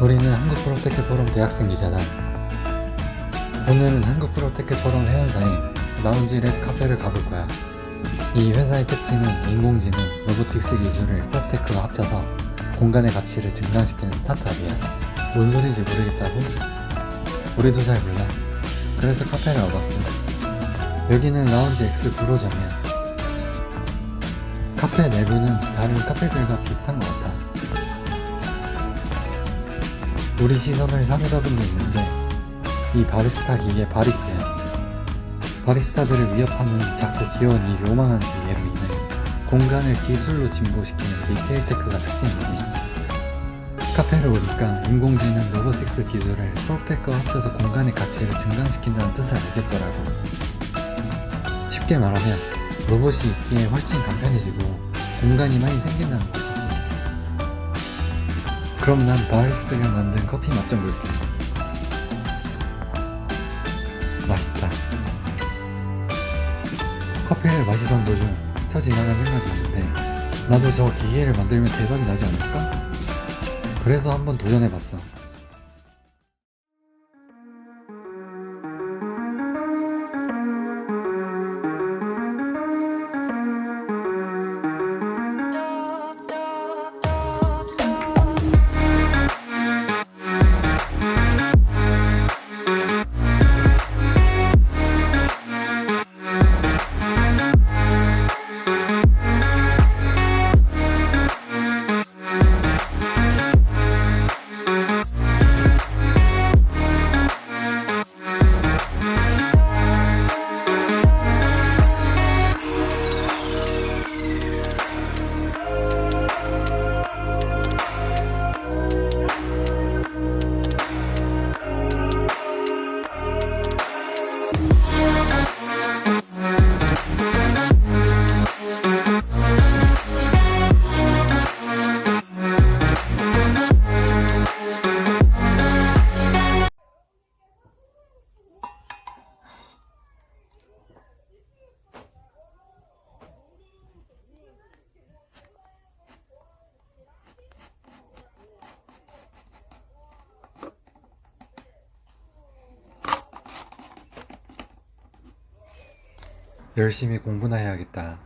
우리는 한국 프로테크 포럼 대학생이잖아. 오늘은 한국 프로테크 포럼 회원사인 라운지 랩 카페를 가볼 거야. 이 회사의 특징은 인공지능, 로보틱스 기술을 프로테크와 합쳐서 공간의 가치를 증강시키는 스타트업이야. 뭔 소리인지 모르겠다고? 우리도 잘 몰라. 그래서 카페를 와봤어. 여기는 라운지 X 구로점이야. 카페 내부는 다른 카페들과 비슷한 것 같아. 우리 시선을 사로잡은 게 있는데 이 바리스타 기계 바리스야. 바리스타들을 위협하는 작고 귀여운 이 요망한 기계로 인해 공간을 기술로 진보시키는 리테일 테크가 특징이지. 카페를 오니까 인공지능 로보틱스 기술을 프로테크와 합쳐서 공간의 가치를 증강시킨다는 뜻을 알겠더라고. 쉽게 말하면 로봇이 있기에 훨씬 간편해지고 공간이 많이 생긴다는 것이지. 그럼 난 바리스가 만든 커피 맛 좀 볼게. 맛있다. 커피를 마시던 도중 스쳐 지나간 생각이 있는데 나도 저 기계를 만들면 대박이 나지 않을까? 그래서 한번 도전해봤어. 열심히 공부나 해야겠다.